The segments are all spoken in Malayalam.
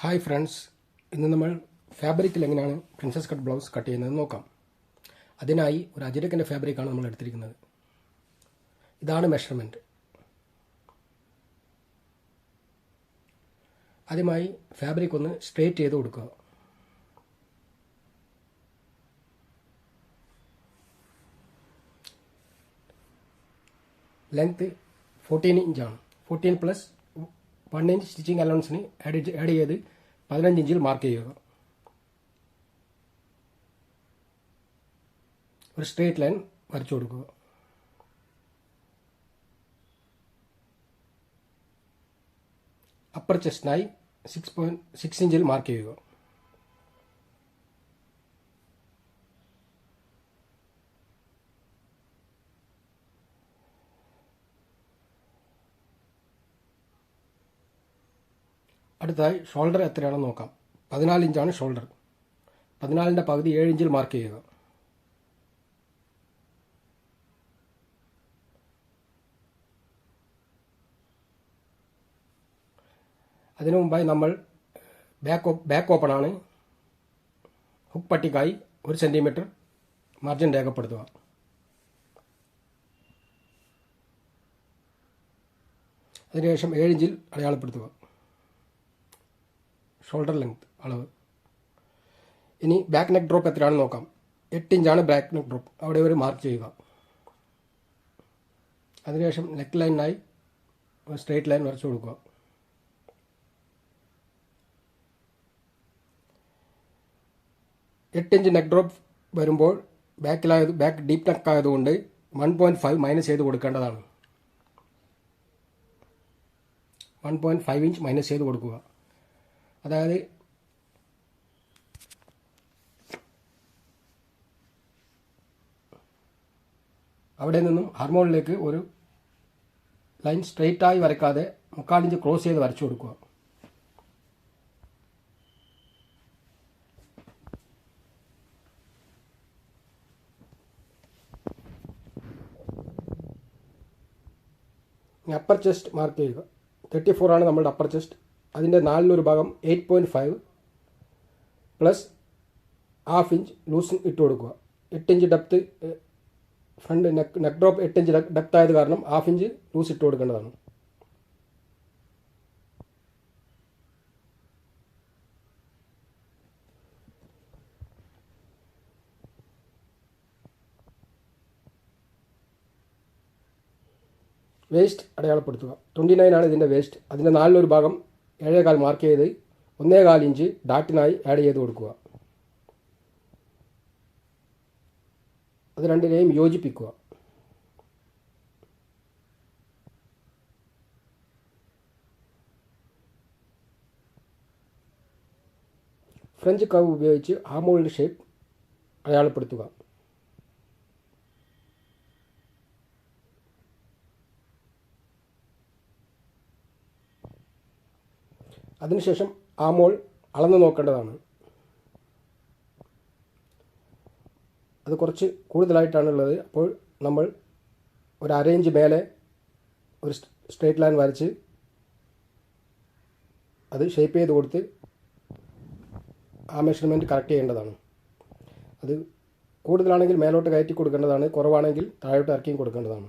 ഹായ് ഫ്രണ്ട്സ് ഇന്ന് നമ്മൾ ഫാബ്രിക്കിൽ എങ്ങനെയാണ് പ്രിൻസസ് കട്ട് ബ്ലൗസ് കട്ട് ചെയ്യുന്നത് നോക്കാം. അതിനായി ഒരു അജിരക്കിന്റെ ഫാബ്രിക്കാണ് നമ്മൾ എടുത്തിരിക്കുന്നത്. ഇതാണ് മെഷർമെന്റ് ആദ്യമായി ഫാബ്രിക് ഒന്ന് സ്ട്രേറ്റ് ചെയ്ത് കൊടുക്കുക. ലെങ്ത് ഫോർട്ടീൻ ഇഞ്ചാണ് fourteen plus one inch stitching അലവൻസിന് add add ചെയ്ത് പതിനഞ്ച് ഇഞ്ചിൽ മാർക്ക് ചെയ്യുക ഒരു സ്ട്രേറ്റ് ലൈൻ വരച്ചു കൊടുക്കുക അപ്പർ ചെസ്റ്റിനായി സിക്സ് പോയിന്റ് സിക്സ് ഇഞ്ചിൽ മാർക്ക് ചെയ്യുക അടുത്തതായി ഷോൾഡർ എത്രയാണെന്ന് നോക്കാം. പതിനാല് ഇഞ്ചാണ് ഷോൾഡർ. പതിനാലിന്റെ പകുതി ഏഴ് ഇഞ്ചിൽ മാർക്ക് ചെയ്യുക. അതിനു മുമ്പായി നമ്മൾ ബാക്ക് ബാക്ക് ഓപ്പൺ ആണ്. ഹുക്ക് പട്ടിക്കായി ഒരു സെന്റിമീറ്റർ മാർജിൻ രേഖപ്പെടുത്തുക. അതിനുശേഷം ഏഴ് ഇഞ്ചിൽ അടയാളപ്പെടുത്തുക. ഷോൾഡർ ലെങ്ത് അളവ്. ഇനി ബാക്ക് നെക്ക് ഡ്രോപ്പ് എത്രയാണെന്ന് നോക്കാം. എട്ട് ഇഞ്ചാണ് ബാക്ക് നെക്ക് ഡ്രോപ്പ് അവിടെ ഒരു മാർക്ക് ചെയ്യുക. അതിനുശേഷം നെക്ക് ലൈനായി ഒരു സ്ട്രേറ്റ് ലൈൻ വരച്ചു കൊടുക്കുക. എട്ട് ഇഞ്ച് നെക്ക് ഡ്രോപ്പ് വരുമ്പോൾ ബാക്കിലായത് ബാക്ക് ഡീപ്പ് നെക്ക് ആയതുകൊണ്ട് വൺ പോയിന്റ് ഫൈവ് മൈനസ് ചെയ്ത് കൊടുക്കേണ്ടതാണ്. One point five inch minus ചെയ്ത് കൊടുക്കുക. അതായത് അവിടെ നിന്നും ഹാർമോണിലേക്ക് ഒരു ലൈൻ സ്ട്രെയിറ്റായി വരയ്ക്കാതെ മുക്കാലിഞ്ച് ക്രോസ് ചെയ്ത് വരച്ചു കൊടുക്കുക. അപ്പർ ചെസ്റ്റ് മാർക്ക് ചെയ്യുക. തേർട്ടി ആണ് നമ്മുടെ അപ്പർ ചെസ്റ്റ് അതിന്റെ നാലിലൊരു ഭാഗം eight point five plus half inch loose ഇട്ട് കൊടുക്കുക. എട്ട് inch depth front neck neck drop എട്ട് ഇഞ്ച് ഡെപ്ത് ആയത് കാരണം ഹാഫ് ഇഞ്ച് ലൂസ് ഇട്ട് കൊടുക്കേണ്ടതാണ്. വേസ്റ്റ് അടയാളപ്പെടുത്തുക. ട്വന്റി നയൻ ആണ് ഇതിന്റെ വേസ്റ്റ് അതിന്റെ നാലിലൊരു ഭാഗം ഏഴേകാൽ മാർക്ക് ചെയ്ത് ഒന്നേകാൽ ഇഞ്ച് ഡാറ്റിനായി ആഡ് ചെയ്ത് കൊടുക്കുക. അത് രണ്ടിനെയും യോജിപ്പിക്കുക. ഫ്രഞ്ച് കവ് ഉപയോഗിച്ച് ആമോളിന്റെ ഷേപ്പ് അടയാളപ്പെടുത്തുക. അതിനുശേഷം ആ മോൾ അളന്നു നോക്കേണ്ടതാണ്. അത് കുറച്ച് കൂടുതലായിട്ടാണുള്ളത്. അപ്പോൾ നമ്മൾ ഒരു അരയിഞ്ച് മേലെ ഒരു സ്ട്രേറ്റ് ലൈൻ വരച്ച് അത് ഷേപ്പ് ചെയ്ത് കൊടുത്ത് ആ മെഷർമെന്റ് കറക്റ്റ് ചെയ്യേണ്ടതാണ്. അത് കൂടുതലാണെങ്കിൽ മേലോട്ട് കയറ്റി കൊടുക്കേണ്ടതാണ്. കുറവാണെങ്കിൽ താഴോട്ട് ഇറക്കിയും കൊടുക്കേണ്ടതാണ്.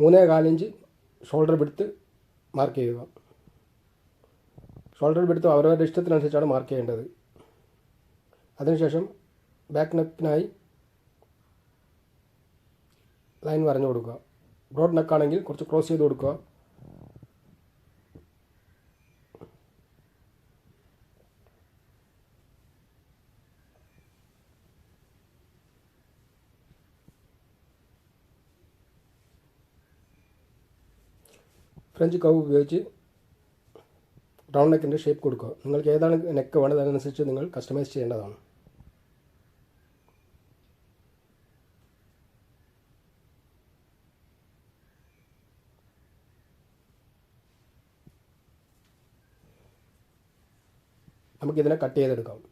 മൂന്നേ കാലിഞ്ച് ഷോൾഡർ വിടുത്ത് മാർക്ക് ചെയ്യുക. ഷോൾഡർ വിടുത്ത് അവരവരുടെ ഇഷ്ടത്തിനനുസരിച്ചാണ് മാർക്ക് ചെയ്യേണ്ടത്. അതിനുശേഷം ബാക്ക് നെക്കിനായി ലൈൻ വരഞ്ഞു കൊടുക്കുക. ബ്രോഡ് നെക്കാണെങ്കിൽ കുറച്ച് ക്രോസ് ചെയ്ത് കൊടുക്കുക. ഫ്രഞ്ച് കവ് ഉപയോഗിച്ച് റൗണ്ട് നെക്കിന്റെ ഷേപ്പ് കൊടുക്കുക. നിങ്ങൾക്ക് ഏതാണ് നെക്ക് വേണ്ടത് അതിനനുസരിച്ച് നിങ്ങൾ കസ്റ്റമൈസ് ചെയ്യേണ്ടതാണ്. നമുക്കിതിനെ കട്ട് ചെയ്തെടുക്കാം.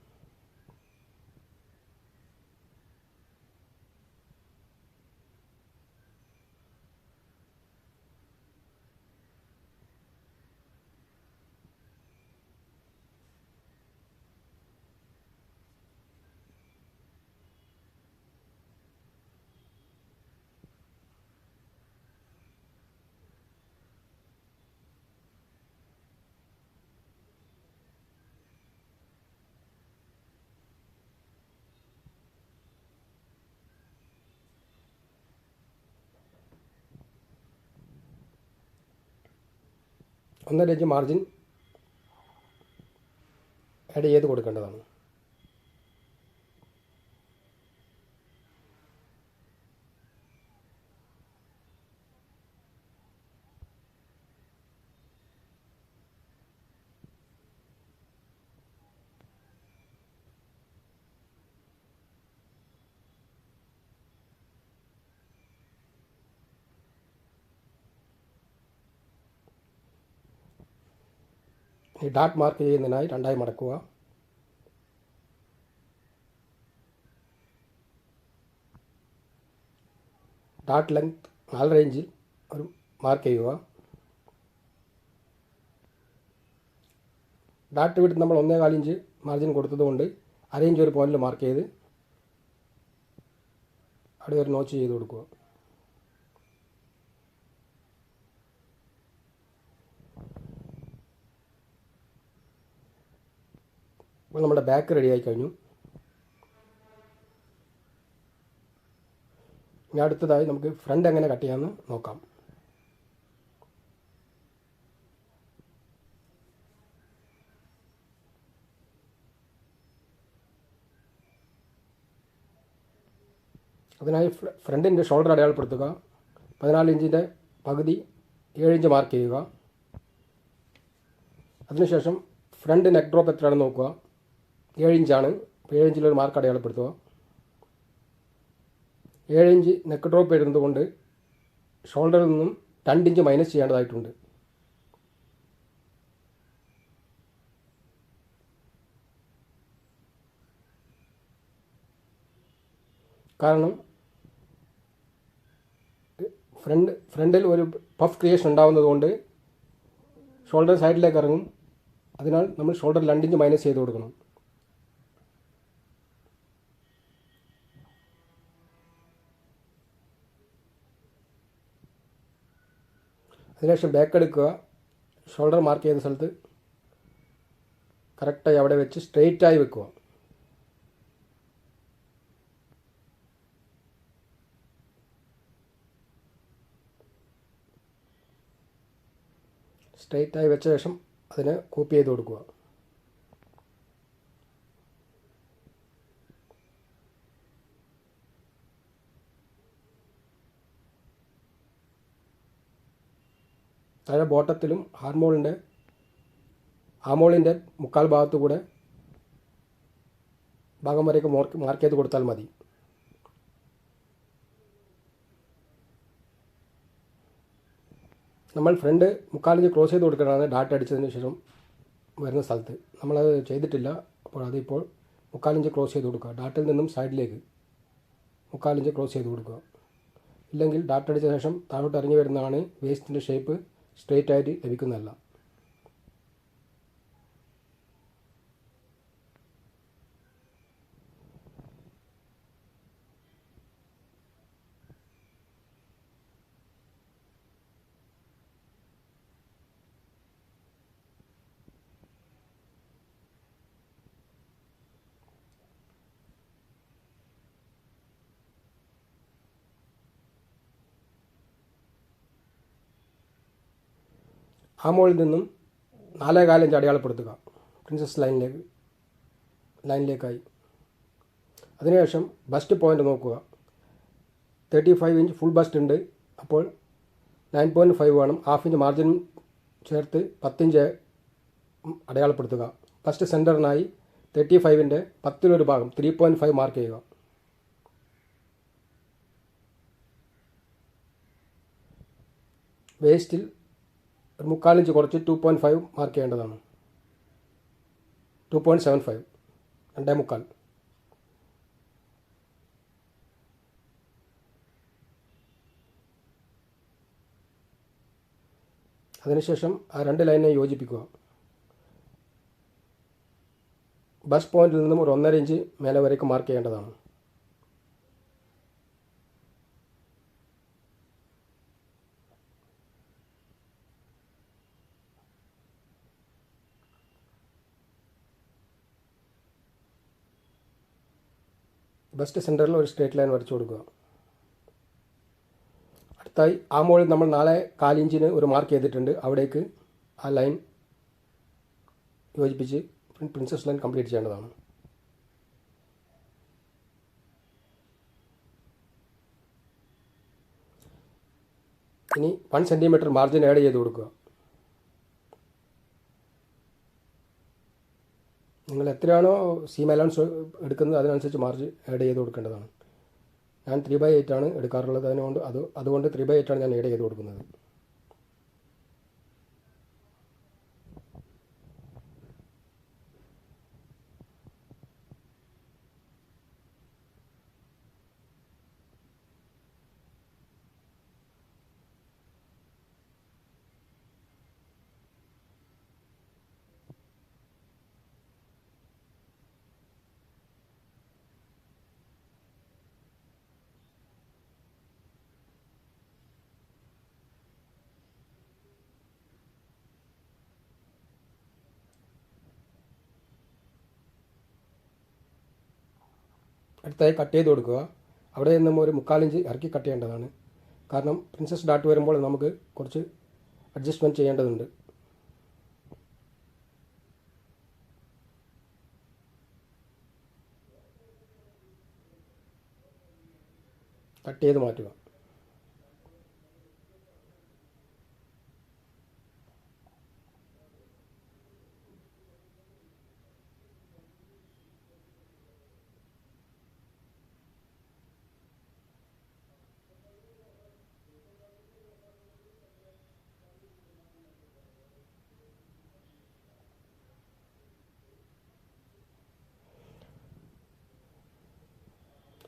ഒന്നര ഇഞ്ച് മാർജിൻ ആഡ് ചെയ്ത് കൊടുക്കേണ്ടതാണ്. ഈ ഡാട്ട് മാർക്ക് ചെയ്യുന്നതിനായി രണ്ടായി മടക്കുക. ഡാട്ട് ലെങ്ത് നാല് റേഞ്ചിൽ ഒരു മാർക്ക് ചെയ്യുക. ഡാട്ട് വിട്ട് നമ്മൾ ഒന്നേ കാലിഞ്ച് മാർജിൻ കൊടുത്തതുകൊണ്ട് അരയിഞ്ച് ഒരു പോയിന്റിൽ മാർക്ക് ചെയ്ത് അവിടെ ഒരു നോച്ച് ചെയ്ത് കൊടുക്കുക. അപ്പോൾ നമ്മുടെ ബാക്ക് റെഡി ആയി കഴിഞ്ഞു. ഇനി അടുത്തതായി നമുക്ക് ഫ്രണ്ട് എങ്ങനെ കട്ട് ചെയ്യാമെന്ന് നോക്കാം. അതിനായി ഫ്രണ്ടിന്റെ ഷോൾഡർ അടയാളപ്പെടുത്തുക. പതിനാല് ഇഞ്ചിന്റെ പകുതി ഏഴ് ഇഞ്ച് മാർക്ക് ചെയ്യുക. അതിനുശേഷം ഫ്രണ്ട് നെക്ക് ഡ്രോപ്പ് എത്രയാണെന്ന് നോക്കുക. ഏഴ് ഇഞ്ചാണ് അപ്പോൾ ഏഴിഞ്ചിലൊരു മാർക്ക് അടയാളപ്പെടുത്തുക. ഏഴ് ഇഞ്ച് നെക്ക് ഡ്രോപ്പ് ഇടുന്നത് കൊണ്ട് ഷോൾഡറിൽ നിന്നും രണ്ടിഞ്ച് മൈനസ് ചെയ്യേണ്ടതായിട്ടുണ്ട്. കാരണം ഫ്രണ്ട് ഫ്രണ്ടിൽ ഒരു പഫ് ക്രിയേഷൻ ഉണ്ടാകുന്നത് കൊണ്ട് ഷോൾഡർ സൈഡിലേക്ക് ഇറങ്ങും. അതിനാൽ നമ്മൾ ഷോൾഡർ രണ്ടിഞ്ച് മൈനസ് ചെയ്ത് കൊടുക്കണം. അതിനുശേഷം ബാക്ക് എടുക്കുക. ഷോൾഡർ മാർക്ക് ചെയ്ത സ്ഥലത്ത് കറക്റ്റായി അവിടെ വെച്ച് സ്ട്രെയിറ്റായി വെക്കുക. സ്ട്രെയിറ്റായി വെച്ച ശേഷം അതിനെ കോപ്പി ചെയ്ത് കൊടുക്കുക. താഴെ ബോട്ടത്തിലും ഹാർമോളിന്റെ ഹാർമോളിന്റെ മുക്കാൽ ഭാഗത്തു കൂടെ ഭാഗം വരെയൊക്കെ മാർക്ക് മാർക്ക് ചെയ്ത് കൊടുത്താൽ മതി. നമ്മൾ ഫ്രണ്ട് മുക്കാലിഞ്ച് ക്രോസ് ചെയ്ത് കൊടുക്കണതാണ് ഡാട്ട് അടിച്ചതിന് ശേഷം വരുന്ന സ്ഥലത്ത്. നമ്മളത് ചെയ്തിട്ടില്ല അപ്പോൾ അതിപ്പോൾ മുക്കാലിഞ്ച് ക്രോസ് ചെയ്ത് കൊടുക്കുക. ഡാറ്റിൽ നിന്നും സൈഡിലേക്ക് മുക്കാലിഞ്ച് ക്രോസ് ചെയ്ത് കൊടുക്കുക. ഇല്ലെങ്കിൽ ഡാട്ട് അടിച്ച ശേഷം താഴോട്ട് ഇറങ്ങി വരുന്നതാണ് വേസ്റ്റിന്റെ ഷേപ്പ്. സ്ട്രെയിറ്റ് ആയിട്ട് ലഭിക്കുന്നതല്ല. ആ മുകളിൽ നിന്നും നാലേ കാലഞ്ച് അടയാളപ്പെടുത്തുക. പ്രിൻസസ് ലൈനിലേക്ക് ലൈനിലേക്കായി അതിനുശേഷം ബസ്റ്റ് പോയിന്റ് നോക്കുക. Thirty five inch full bust ഉണ്ട്. അപ്പോൾ നയൻ പോയിന്റ് ഫൈവ് വേണം. ഹാഫ് ഇഞ്ച് മാർജിൻ ചേർത്ത് പത്തിഞ്ച് അടയാളപ്പെടുത്തുക. ഫസ്റ്റ് സെന്ററിനായി തേർട്ടി ഫൈവിന്റെ പത്തിലൊരു ഭാഗം ത്രീ പോയിന്റ് ഫൈവ് മാർക്ക് ചെയ്യുക. വേസ്റ്റിൽ ഒരു മുക്കാലിഞ്ച് കുറച്ച് ടു പോയിന്റ് ഫൈവ് മാർക്ക് ചെയ്യേണ്ടതാണ്. ടു പോയിന്റ് സെവൻ ഫൈവ് രണ്ടേ മുക്കാൽ. അതിനുശേഷം ആ രണ്ട് ലൈനെ യോജിപ്പിക്കുക. ബസ് പോയിന്റിൽ നിന്നും ഒരു ഒന്നര ഇഞ്ച് മേലെ വരേക്ക് മാർക്ക് ചെയ്യേണ്ടതാണ്. ബസ്റ്റ് സെന്ററിൽ ഒരു സ്ട്രേറ്റ് ലൈൻ വരച്ചു കൊടുക്കുക. അടുത്തായി ആ മുകളിൽ നമ്മൾ നാളെ കാലിഞ്ചിന് ഒരു മാർക്ക് ചെയ്തിട്ടുണ്ട്. അവിടേക്ക് ആ ലൈൻ യോജിപ്പിച്ച് പ്രിൻസസ് ലൈൻ കംപ്ലീറ്റ് ചെയ്യേണ്ടതാണ്. ഇനി വൺ സെന്റിമീറ്റർ മാർജിൻ ആഡ് ചെയ്ത് കൊടുക്കുക. നിങ്ങൾ എത്രയാണോ സീം അലൗൺസ് എടുക്കുന്നത് അതിനനുസരിച്ച് മാർജ് ആഡ് ചെയ്ത് കൊടുക്കേണ്ടതാണ്. ഞാൻ ത്രീ ബൈ എയ്റ്റ് ആണ് എടുക്കാറുള്ളത്. അതിനുകൊണ്ട് അത് അതുകൊണ്ട് ത്രീ ബൈ എയ്റ്റ് ആണ് ഞാൻ ആഡ് ചെയ്ത് കൊടുക്കുന്നത്. അടുത്തായി കട്ട് ചെയ്ത് കൊടുക്കുക. അവിടെ നിന്നും ഒരു മുക്കാലിഞ്ച് ഇറക്കി കട്ട് ചെയ്യേണ്ടതാണ്. കാരണം പ്രിൻസസ് ഡാട്ട് വരുമ്പോൾ നമുക്ക് കുറച്ച് അഡ്ജസ്റ്റ്മെന്റ് ചെയ്യേണ്ടതുണ്ട്. കട്ട് ചെയ്ത് മാറ്റുക.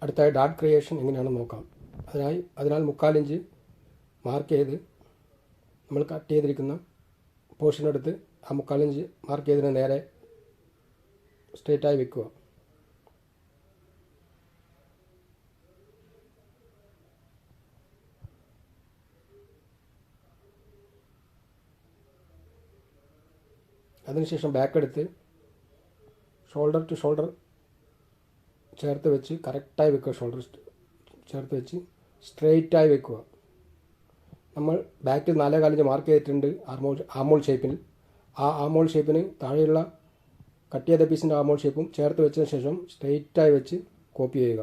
അടുത്തായി ഡാട്ട് ക്രിയേഷൻ എങ്ങനെയാണെന്ന് നോക്കാം. അതിനായി അതിനാൽ മുക്കാലിഞ്ച് മാർക്ക് ചെയ്ത് നമ്മൾ കട്ട് ചെയ്തിരിക്കുന്ന പോർഷൻ എടുത്ത് ആ മുക്കാലിഞ്ച് മാർക്ക് ചെയ്തതിന് നേരെ സ്ട്രേറ്റായി വെക്കുക. അതിനുശേഷം ബാക്ക് എടുത്ത് ഷോൾഡർ ടു ഷോൾഡർ ചേർത്ത് വെച്ച് കറക്റ്റായി വെക്കുക ഷോൾഡർ ചേർത്ത് വെച്ച് സ്ട്രെയിറ്റായി വെക്കുക. നമ്മൾ ബാക്കിൽ നാലേ കാലിഞ്ച് മാർക്ക് ചെയ്തിട്ടുണ്ട് ആർമോൾ ആമോൾ ഷേപ്പിൽ ആ ആമോൾ ഷേപ്പിന് താഴെയുള്ള കട്ട് ചെയ്ത പീസിന്റെ ആമോൾ ഷേപ്പും ചേർത്ത് വെച്ചതിന് ശേഷം സ്ട്രെയിറ്റായി വെച്ച് കോപ്പി ചെയ്യുക.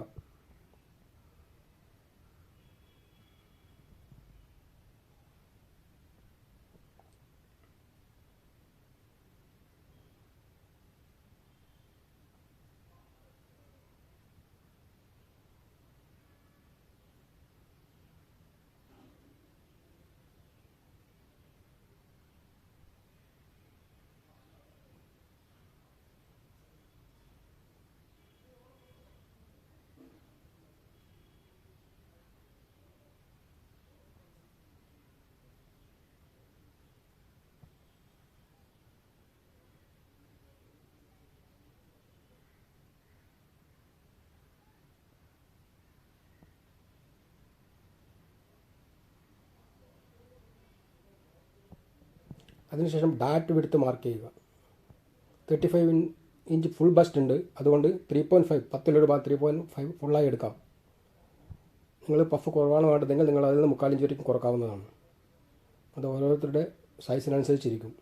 അതിനുശേഷം ഡാറ്റ് വിടുത്ത് മാർക്ക് ചെയ്യുക. Thirty five inch full bust ഉണ്ട്. അതുകൊണ്ട് ത്രീ പോയിന്റ് ഫൈവ് പത്തിലൊരു ഭാഗം ത്രീ പോയിന്റ് ഫൈവ് ഫുള്ളായി എടുക്കാം. നിങ്ങൾ പഫ് കുറവാണ് വേണ്ടതെങ്കിൽ നിങ്ങൾ അതിൽ നിന്ന് മുക്കാലിഞ്ച് വരയ്ക്കും കുറക്കാവുന്നതാണ്. അത് ഓരോരുത്തരുടെ സൈസിനനുസരിച്ചിരിക്കും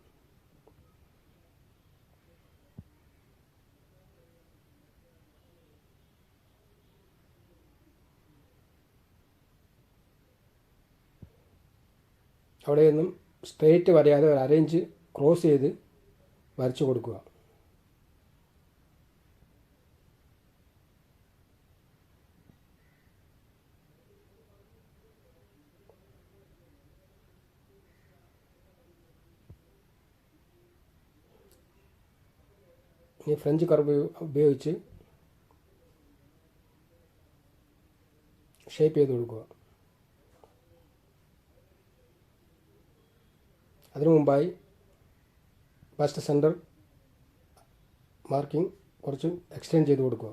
അവിടെ നിന്നും സ്ട്രെയിറ്റ് വരയാതെ ഒരു അരയിഞ്ച് ക്രോസ് ചെയ്ത് വരച്ചു കൊടുക്കുക. ഈ ഫ്രഞ്ച് കർവ് ഉപയോഗിച്ച് ഷേപ്പ് ചെയ്ത് കൊടുക്കുക. അതിനു മുമ്പായി ബസ്റ്റ് സെന്റർ മാർക്കിംഗ് കുറച്ച് എക്സ്റ്റെൻഡ് ചെയ്ത് കൊടുക്കുക.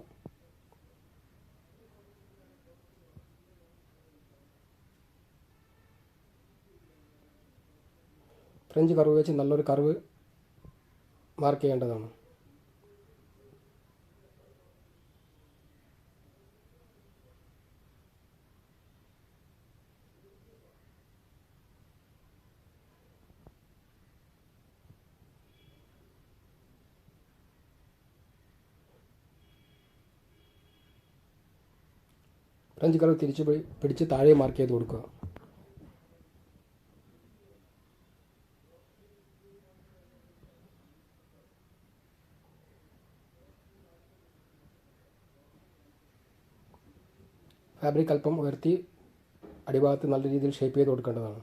ഫ്രഞ്ച് കർവ് വെച്ച് നല്ലൊരു കർവ് മാർക്ക് ചെയ്യേണ്ടതാണ്. ഫ്രഞ്ച് കളർ തിരിച്ച് പിടിച്ച് താഴെ മാർക്ക് ചെയ്ത് കൊടുക്കുക. ഫാബ്രിക് അല്പം ഉയർത്തി അടിഭാഗത്ത് നല്ല രീതിയിൽ ഷേപ്പ് ചെയ്ത് കൊടുക്കേണ്ടതാണ്.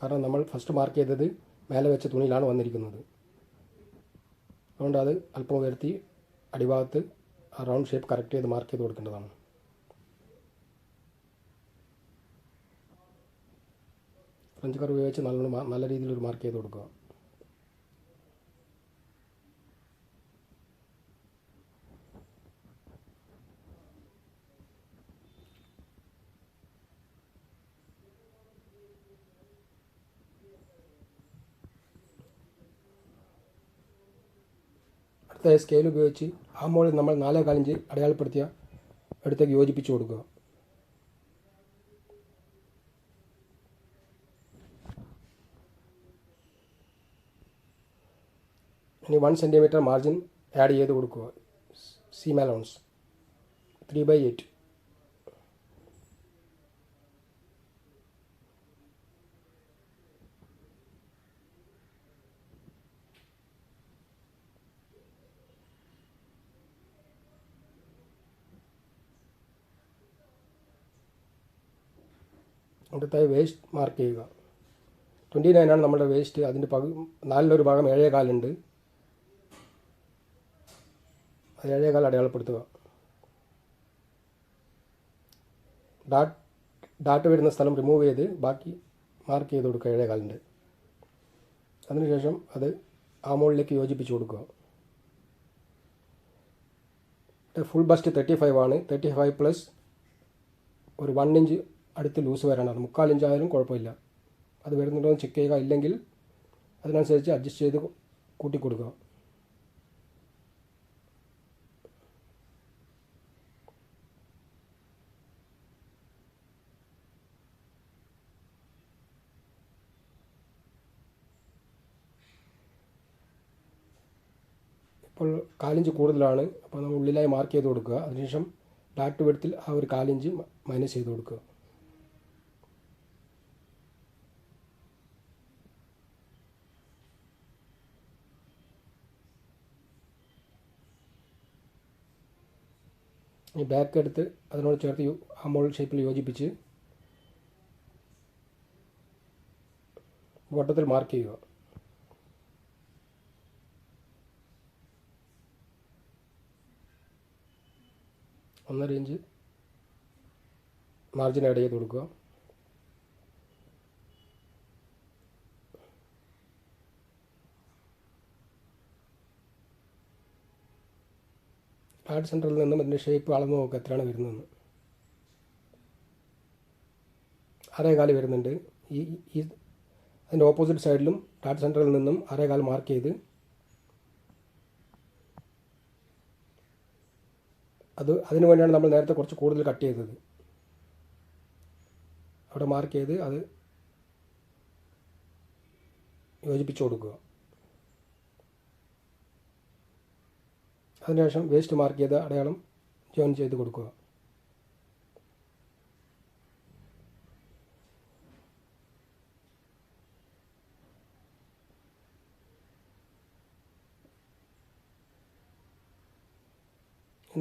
കാരണം നമ്മൾ ഫസ്റ്റ് മാർക്ക് ചെയ്തത് മേലെ വെച്ച തുണിയിലാണ് വന്നിരിക്കുന്നത്. അതുകൊണ്ട് അത് അല്പം ഉയർത്തി അടിഭാഗത്ത് റൗണ്ട് ഷേപ്പ് കറക്റ്റ് ചെയ്ത് മാർക്ക് ചെയ്ത് കൊടുക്കേണ്ടതാണ്. കറി ഉപയോഗിച്ച് നല്ലോണം നല്ല രീതിയിൽ ഒരു മാർക്ക് ചെയ്ത് കൊടുക്കുക. അടുത്ത സ്കെയിൽ ഉപയോഗിച്ച് ആ മോളിൽ നമ്മൾ നാലേ കാലിഞ്ച് അടയാളപ്പെടുത്തിയ അടുത്തേക്ക് യോജിപ്പിച്ച് കൊടുക്കുക. ഇനി വൺ സെന്റിമീറ്റർ മാർജിൻ ആഡ് ചെയ്ത് കൊടുക്കുക. Seam allowance three by eight അടുത്തായി വേസ്റ്റ് മാർക്ക് ചെയ്യുക. ട്വന്റി നയനാണ് നമ്മുടെ വേസ്റ്റ് അതിന്റെ പകു നാലിലൊരു ഭാഗം ഏഴേ കാലുണ്ട് അത് ഏഴേ കാൽ അടയാളപ്പെടുത്തുക. ഡാട്ട് ഡാട്ട് വരുന്ന സ്ഥലം റിമൂവ് ചെയ്ത് ബാക്കി മാർക്ക് ചെയ്ത് കൊടുക്കുക ഏഴേകാലിന്റെ അതിനുശേഷം അത് ആ മോളിലേക്ക് യോജിപ്പിച്ച് കൊടുക്കുക. ഫുൾ ബസ്റ്റ് തേർട്ടി ഫൈവ് ആണ്. തേർട്ടി ഫൈവ് പ്ലസ് ഒരു വൺ ഇഞ്ച് അടുത്ത് ലൂസ് വരാനാണ്. മുക്കാൽ ഇഞ്ച് ആയാലും കുഴപ്പമില്ല. അത് വരുന്നുണ്ടോ എന്ന് ചെക്ക് ചെയ്യുക. ഇല്ലെങ്കിൽ അതിനനുസരിച്ച് അഡ്ജസ്റ്റ് ചെയ്ത് കൂട്ടി കൊടുക്കുക ഇപ്പോൾ കാലിഞ്ച് കൂടുതലാണ്. അപ്പോൾ നമ്മൾ ഉള്ളിലായി മാർക്ക് ചെയ്ത് കൊടുക്കുക. അതിനുശേഷം ഡാറ്റ് വെടുത്തിൽ ആ ഒരു കാലിഞ്ച് മൈനസ് ചെയ്ത് കൊടുക്കുക. ഈ ബാക്ക് എടുത്ത് അതിനോട് ചേർത്ത് ആ മോൾ ഷേപ്പിൽ യോജിപ്പിച്ച് വട്ടത്തിൽ മാർക്ക് ചെയ്യുക. ഒന്നര ഇഞ്ച് മാർജിൻ ആഡ് ചെയ്ത് കൊടുക്കുക. പാഡ് സെന്ററിൽ നിന്നും അതിന്റെ ഷേപ്പ് അളന്ന് നോക്കുക എത്രയാണ് വരുന്നതെന്ന്. അരേകാൽ വരുന്നുണ്ട്. ഈ ഈ അതിന്റെ ഓപ്പോസിറ്റ് സൈഡിലും ടാറ്റ് സെന്ററിൽ നിന്നും അരേകാൽ മാർക്ക് ചെയ്ത് അത് അതിനു വേണ്ടിയാണ് നമ്മൾ നേരത്തെ കുറച്ച് കൂടുതൽ കട്ട് ചെയ്തത്. അവിടെ മാർക്ക് ചെയ്ത് അത് യോജിപ്പിച്ചു കൊടുക്കുക. അതിനുശേഷം വേസ്റ്റ് മാർക്ക് ചെയ്ത അടയാളം ജോയിൻ ചെയ്ത് കൊടുക്കുക.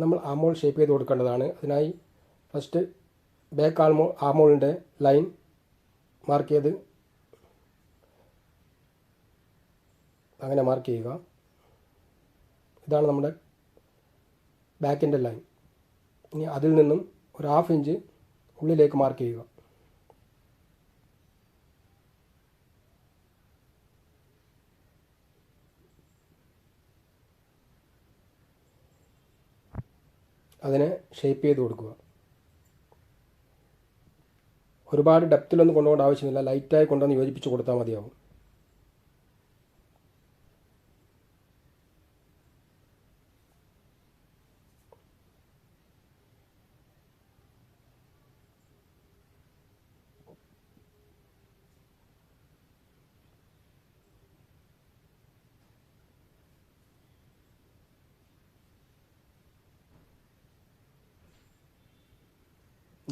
നമ്മൾ ആമോൾ ഷേപ്പ് ചെയ്ത് കൊടുക്കേണ്ടതാണ്. അതിനായി ഫസ്റ്റ് ബാക്ക് ആൾമോ ആമോളിന്റെ ലൈൻ മാർക്ക് ചെയ്ത് അങ്ങനെ മാർക്ക് ചെയ്യുക. ഇതാണ് നമ്മുടെ ബാക്കിന്റെ ലൈൻ ഇനി അതിൽ നിന്നും ഒരു ഹാഫ് ഇഞ്ച് ഉള്ളിലേക്ക് മാർക്ക് ചെയ്യുക. അതിനെ ഷേപ്പ് ചെയ്ത് കൊടുക്കുക. ഒരുപാട് ഡെപ്തിലൊന്നും കൊണ്ടുപോകേണ്ട ആവശ്യമില്ല. ലൈറ്റായി കൊണ്ടുവന്ന് യോജിപ്പിച്ച് കൊടുത്താൽ മതിയാവും.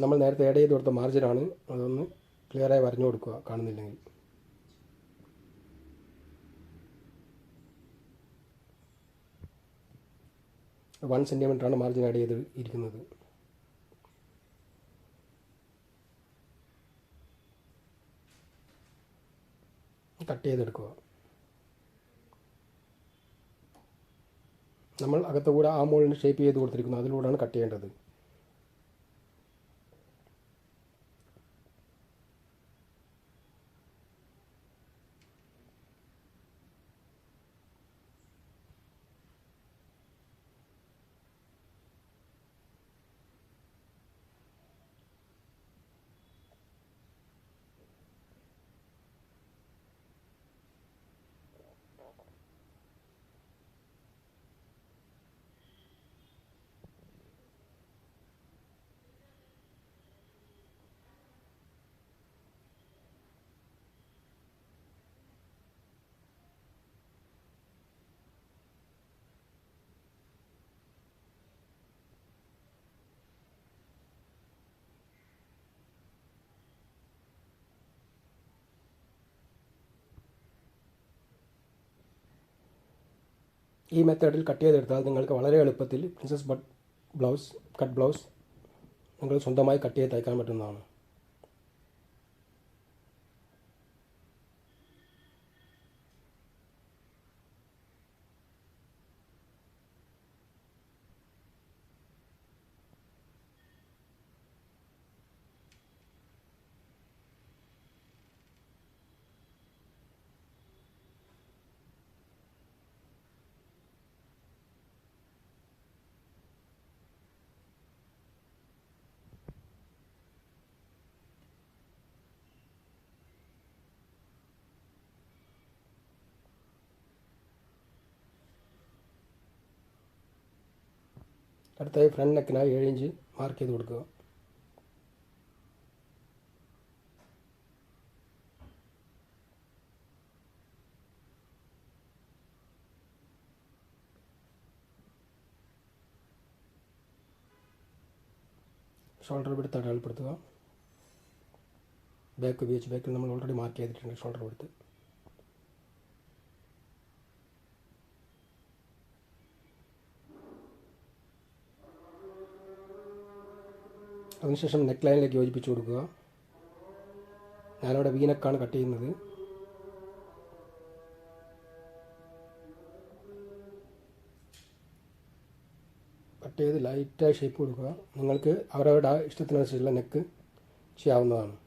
നമ്മൾ നേരത്തെ ആഡ് ചെയ്ത് കൊടുത്ത മാർജിനാണ് അതൊന്ന് ക്ലിയറായി വരഞ്ഞു കൊടുക്കുക കാണുന്നില്ലെങ്കിൽ. വൺ സെന്റിമീറ്ററാണ് മാർജിൻ ആഡ് ചെയ്ത് ഇരിക്കുന്നത്. കട്ട് ചെയ്തെടുക്കുക. നമ്മൾ അകത്തുകൂടെ ആ മോളിന് ഷേപ്പ് ചെയ്ത് കൊടുത്തിരിക്കുന്നു. അതിലൂടെയാണ് കട്ട് ചെയ്യേണ്ടത്. ഈ മെത്തേഡിൽ കട്ട് ചെയ്തെടുത്താൽ നിങ്ങൾക്ക് വളരെ എളുപ്പത്തിൽ princess but blouse cut blouse നിങ്ങൾ സ്വന്തമായി കട്ട് ചെയ്ത് തയ്ക്കാൻ പറ്റുന്നതാണ്. അടുത്തായി ഫ്രണ്ട് നെക്കിനായി ഏഴ് ഇഞ്ച് മാർക്ക് ചെയ്ത് കൊടുക്കുക ഷോൾഡർ വിടുത്ത് അടയാളപ്പെടുത്തുക ബാക്ക് ഉപയോഗിച്ച് ബാക്കിൽ നമ്മൾ ഓൾറെഡി മാർക്ക് ചെയ്തിട്ടുണ്ട് ഷോൾഡർ വിടുത്ത് അതിനുശേഷം നെക്ക് ലൈനിലേക്ക് യോജിപ്പിച്ച് കൊടുക്കുക. ഞാനവിടെ വീനക്കാണ് കട്ട് ചെയ്യുന്നത്. കട്ട് ചെയ്ത് ലൈറ്റായി ഷേപ്പ് കൊടുക്കുക. നിങ്ങൾക്ക് അവരവരുടെ ഇഷ്ടത്തിനനുസരിച്ചുള്ള നെക്ക് ചെയ്യാവുന്നതാണ്.